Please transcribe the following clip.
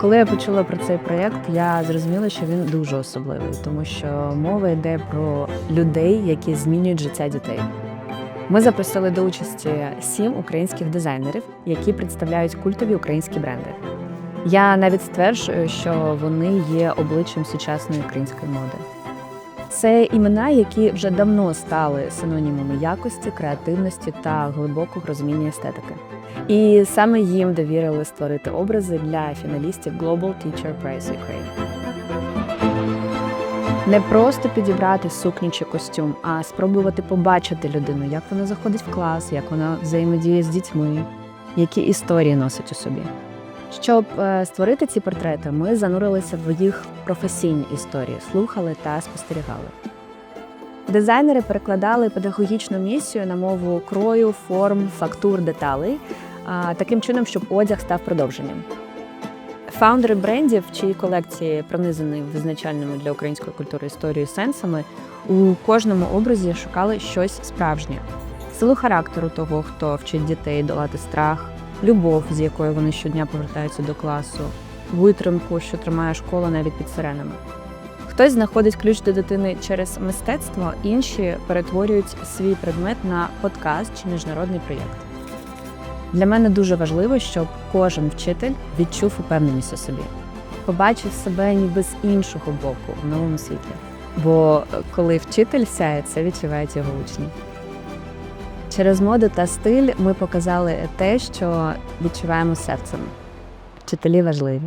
Коли я почула про цей проєкт, я зрозуміла, що він дуже особливий, тому що мова йде про людей, які змінюють життя дітей. Ми запросили до участі сім українських дизайнерів, які представляють культові українські бренди. Я навіть стверджую, що вони є обличчям сучасної української моди. Це імена, які вже давно стали синонімами якості, креативності та глибокого розуміння естетики. І саме їм довірили створити образи для фіналістів Global Teacher Prize Ukraine. Не просто підібрати сукню чи костюм, а спробувати побачити людину, як вона заходить в клас, як вона взаємодіє з дітьми, які історії носить у собі. Щоб е, створити ці портрети, ми занурилися в їх професійні історії, слухали та спостерігали. Дизайнери перекладали педагогічну місію на мову крою, форм, фактур, деталей, таким чином, щоб одяг став продовженням. Фаундери брендів, чиї колекції пронизані визначальними для української культури історією сенсами, у кожному образі шукали щось справжнє: силу характеру того, хто вчить дітей долати страх, любов, з якою вони щодня повертаються до класу, витримку, що тримає школу навіть під сиренами. Хтось знаходить ключ до дитини через мистецтво, інші перетворюють свій предмет на подкаст чи міжнародний проєкт. Для мене дуже важливо, щоб кожен вчитель відчув упевненість у собі, побачив себе ніби з іншого боку в новому світлі. Бо е, коли вчитель сяє, це відчувають його учні. Через моду та стиль ми показали те, що відчуваємо серцем. Вчителі важливі.